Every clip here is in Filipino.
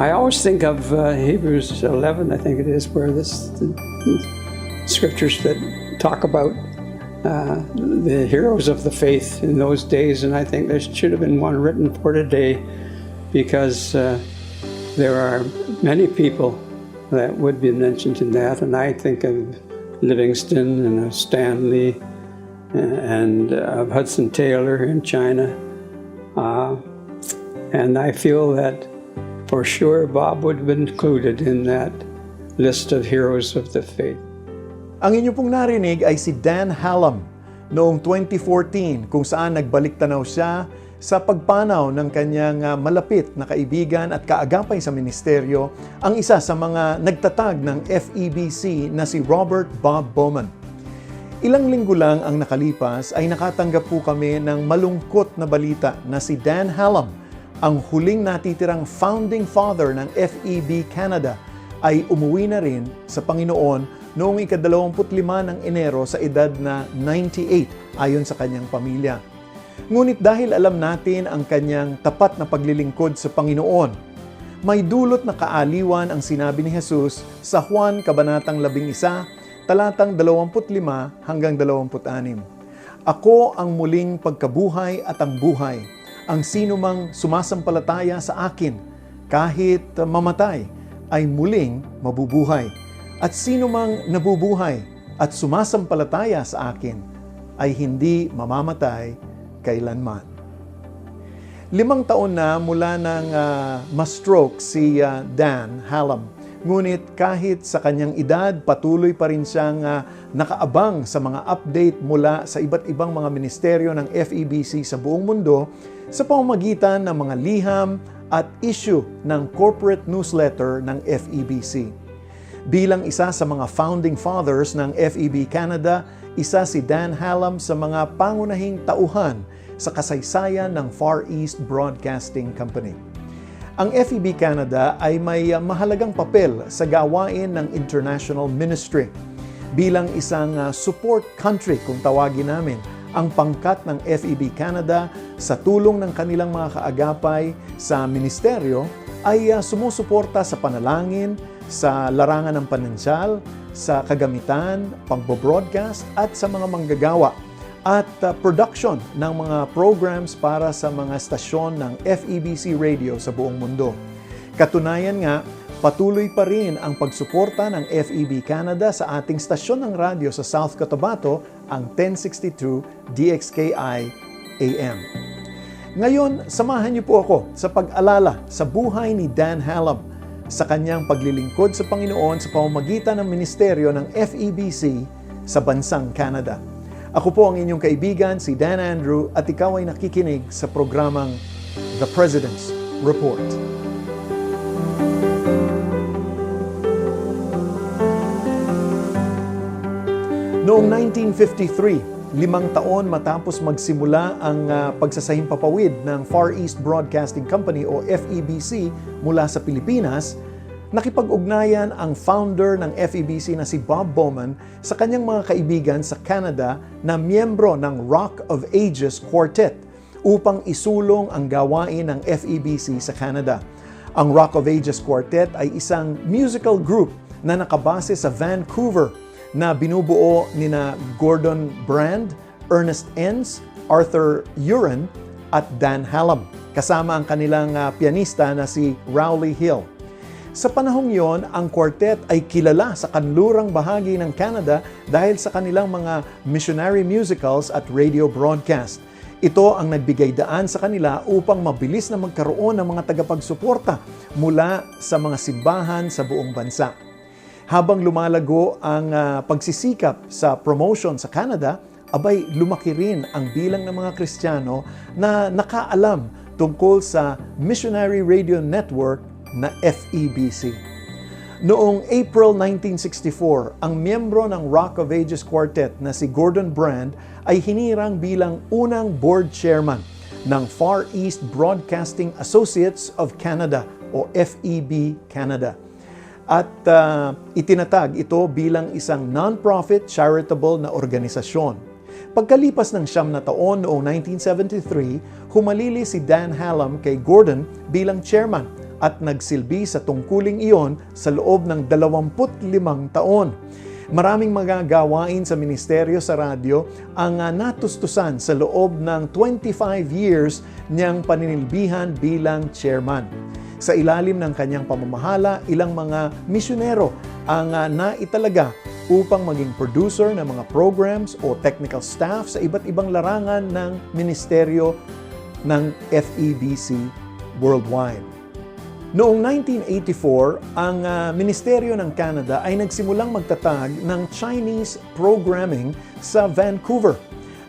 I always think of uh, Hebrews 11, I think it is, where this the, the scriptures that talk about uh, the heroes of the faith in those days, and I think there should have been one written for today because uh, there are many people that would be mentioned in that, and I think of Livingston and of Stanley and of Hudson Taylor in China, uh, and I feel that for sure Bob would have been included in that list of heroes of the faith. Ang inyo pong narinig ay si Dan Hallam noong 2014 kung saan nagbalik tanaw siya sa pagpanaw ng kanyang ah, malapit na kaibigan at kaagapay sa ministeryo ang isa sa mga nagtatag ng FEBC na si Robert Bob Bowman. Ilang linggo lang ang nakalipas ay nakatanggap po kami ng malungkot na balita na si Dan Hallam, ang huling natitirang founding father ng FEB Canada, ay umuwi na rin sa Panginoon noong ikadalawamput-lima ng Enero sa edad na 98 ayon sa kanyang pamilya. Ngunit dahil alam natin ang kanyang tapat na paglilingkod sa Panginoon, may dulot na kaaliwan ang sinabi ni Jesus sa Juan Kabanatang 11, talatang 25 hanggang 26. Ako ang muling pagkabuhay at ang buhay. Ang sino mang sumasampalataya sa akin, kahit mamatay, ay muling mabubuhay. At sino mang nabubuhay at sumasampalataya sa akin, ay hindi mamamatay kailanman. Limang taon na mula nang ah, ma-stroke si ah, Dan Hallam. Ngunit kahit sa kanyang edad, patuloy pa rin siyang ah, nakaabang sa mga update mula sa iba't ibang mga ministeryo ng FEBC sa buong mundo sa pamamagitan ng mga liham at issue ng corporate newsletter ng FEBC. Bilang isa sa mga founding fathers ng FEB Canada, isa si Dan Hallam sa mga pangunahing tauhan sa kasaysayan ng Far East Broadcasting Company. Ang FEB Canada ay may uh, mahalagang papel sa gawain ng international ministry. Bilang isang uh, support country kung tawagin namin, ang pangkat ng FEB Canada sa tulong ng kanilang mga kaagapay sa ministeryo ay uh, sumusuporta sa panalangin, sa larangan ng panansyal, sa kagamitan, pagbo-broadcast at sa mga manggagawa at uh, production ng mga programs para sa mga stasyon ng FEBC Radio sa buong mundo. Katunayan nga, patuloy pa rin ang pagsuporta ng FEB Canada sa ating stasyon ng radyo sa South Cotabato, ang 1062 DXKI AM. Ngayon, samahan niyo po ako sa pag-alala sa buhay ni Dan Hallam sa kanyang paglilingkod sa Panginoon sa pamamagitan ng ministeryo ng FEBC sa bansang Canada. Ako po ang inyong kaibigan, si Dan Andrew, at ikaw ay nakikinig sa programang The President's Report. Noong 1953, limang taon matapos magsimula ang uh, pagsasahimpapawid ng Far East Broadcasting Company o FEBC mula sa Pilipinas, nakipag-ugnayan ang founder ng FEBC na si Bob Bowman sa kanyang mga kaibigan sa Canada na miyembro ng Rock of Ages Quartet upang isulong ang gawain ng FEBC sa Canada. Ang Rock of Ages Quartet ay isang musical group na nakabase sa Vancouver na binubuo ni na Gordon Brand, Ernest Enns, Arthur Uren at Dan Hallam, kasama ang kanilang uh, pianista na si Rowley Hill. Sa panahong yon, ang quartet ay kilala sa kanlurang bahagi ng Canada dahil sa kanilang mga missionary musicals at radio broadcast. Ito ang nagbigay daan sa kanila upang mabilis na magkaroon ng mga tagapagsuporta mula sa mga simbahan sa buong bansa. Habang lumalago ang uh, pagsisikap sa promotion sa Canada, abay lumaki rin ang bilang ng mga Kristiyano na nakaalam tungkol sa Missionary Radio Network na FEBC. Noong April 1964, ang miyembro ng Rock of Ages Quartet na si Gordon Brand ay hinirang bilang unang board chairman ng Far East Broadcasting Associates of Canada o FEB Canada. At ah, itinatag ito bilang isang non-profit charitable na organisasyon. Pagkalipas ng siyam na taon noong 1973, humalili si Dan Hallam kay Gordon bilang chairman at nagsilbi sa tungkuling iyon sa loob ng 25 taon. Maraming mga gawain sa ministeryo sa radyo ang ah, natustusan sa loob ng 25 years niyang paninilbihan bilang chairman. Sa ilalim ng kanyang pamamahala, ilang mga misyonero ang ah, naitalaga upang maging producer ng mga programs o technical staff sa iba't ibang larangan ng ministeryo ng FEBC worldwide. Noong 1984, ang ah, Ministeryo ng Canada ay nagsimulang magtatag ng Chinese programming sa Vancouver.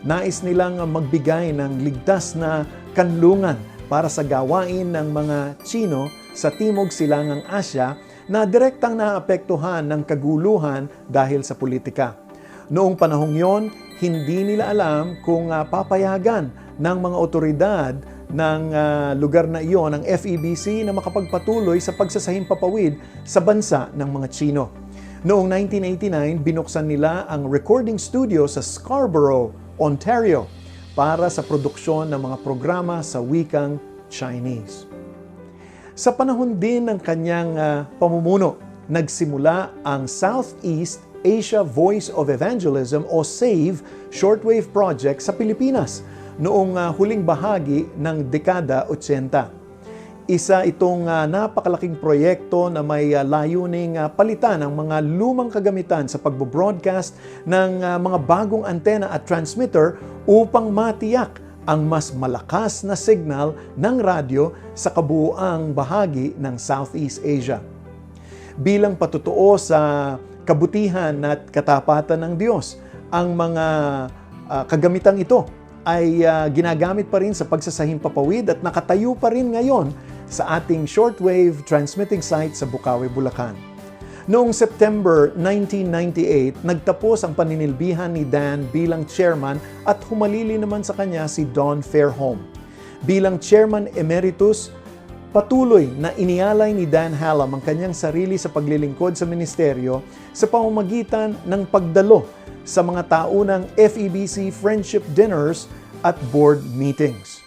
Nais nilang magbigay ng ligtas na kanlungan para sa gawain ng mga Chino sa Timog Silangang Asya na direktang naapektuhan ng kaguluhan dahil sa politika. Noong panahong yon, hindi nila alam kung ah, papayagan ng mga otoridad ng ah, lugar na iyon ang FEBC na makapagpatuloy sa pagsasahimpapawid sa bansa ng mga Chino. Noong 1989, binuksan nila ang recording studio sa Scarborough, Ontario para sa produksyon ng mga programa sa wikang Chinese. Sa panahon din ng kanyang ah, pamumuno, nagsimula ang Southeast Asia Voice of Evangelism o SAVE shortwave project sa Pilipinas noong ah, huling bahagi ng dekada 80. Isa itong ah, napakalaking proyekto na may ah, layuning palitan ang mga lumang kagamitan sa pagbo-broadcast ng mga bagong antena at transmitter upang matiyak ang mas malakas na signal ng radyo sa kabuuang bahagi ng Southeast Asia. Bilang patutuo sa kabutihan at katapatan ng Diyos, ang mga ah, kagamitang ito ay ah, ginagamit pa rin sa pagsasahimpapawid at nakatayo pa rin ngayon sa ating shortwave transmitting site sa Bukawi, Bulacan. Noong September 1998, nagtapos ang paninilbihan ni Dan bilang chairman at humalili naman sa kanya si Don Fairholm. Bilang chairman emeritus, patuloy na inialay ni Dan Hallam ang kanyang sarili sa paglilingkod sa ministeryo sa pamamagitan ng pagdalo sa mga taunang FEBC Friendship Dinners at board meetings.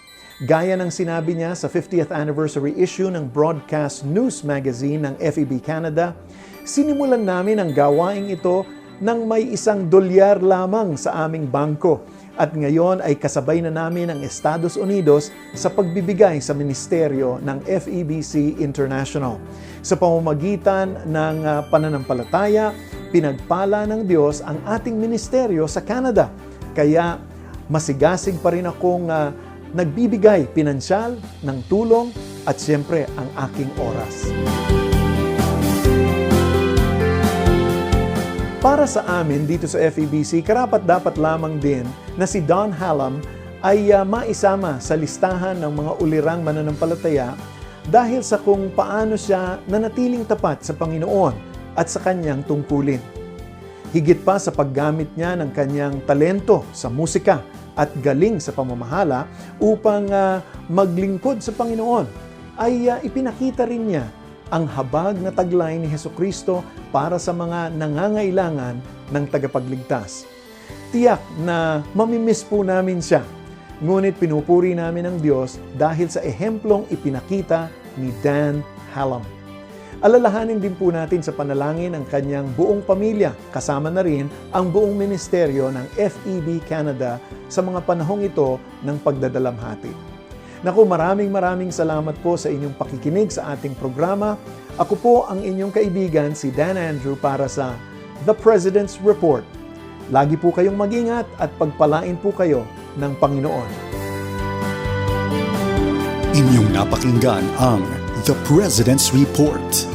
Gaya ng sinabi niya sa 50th anniversary issue ng Broadcast News Magazine ng FEB Canada, sinimulan namin ang gawaing ito nang may isang dolyar lamang sa aming bangko at ngayon ay kasabay na namin ang Estados Unidos sa pagbibigay sa ministeryo ng FEBC International. Sa pamamagitan ng ah, pananampalataya, pinagpala ng Diyos ang ating ministeryo sa Canada. Kaya masigasig pa rin akong ah, nagbibigay pinansyal ng tulong at siyempre ang aking oras. Para sa amin dito sa FEBC, karapat dapat lamang din na si Don Hallam ay ah, maisama sa listahan ng mga ulirang mananampalataya dahil sa kung paano siya nanatiling tapat sa Panginoon at sa kanyang tungkulin. Higit pa sa paggamit niya ng kanyang talento sa musika at galing sa pamamahala upang ah, maglingkod sa Panginoon, ay ah, ipinakita rin niya ang habag na taglay ni Heso Kristo para sa mga nangangailangan ng tagapagligtas. Tiyak na mamimiss po namin siya, ngunit pinupuri namin ang Diyos dahil sa ehemplong ipinakita ni Dan Hallam. Alalahanin din po natin sa panalangin ang kanyang buong pamilya, kasama na rin ang buong ministeryo ng FEB Canada sa mga panahong ito ng pagdadalamhati. Naku, maraming maraming salamat po sa inyong pakikinig sa ating programa. Ako po ang inyong kaibigan si Dan Andrew para sa The President's Report. Lagi po kayong mag-ingat at pagpalain po kayo ng Panginoon. Inyong napakinggan ang The President's Report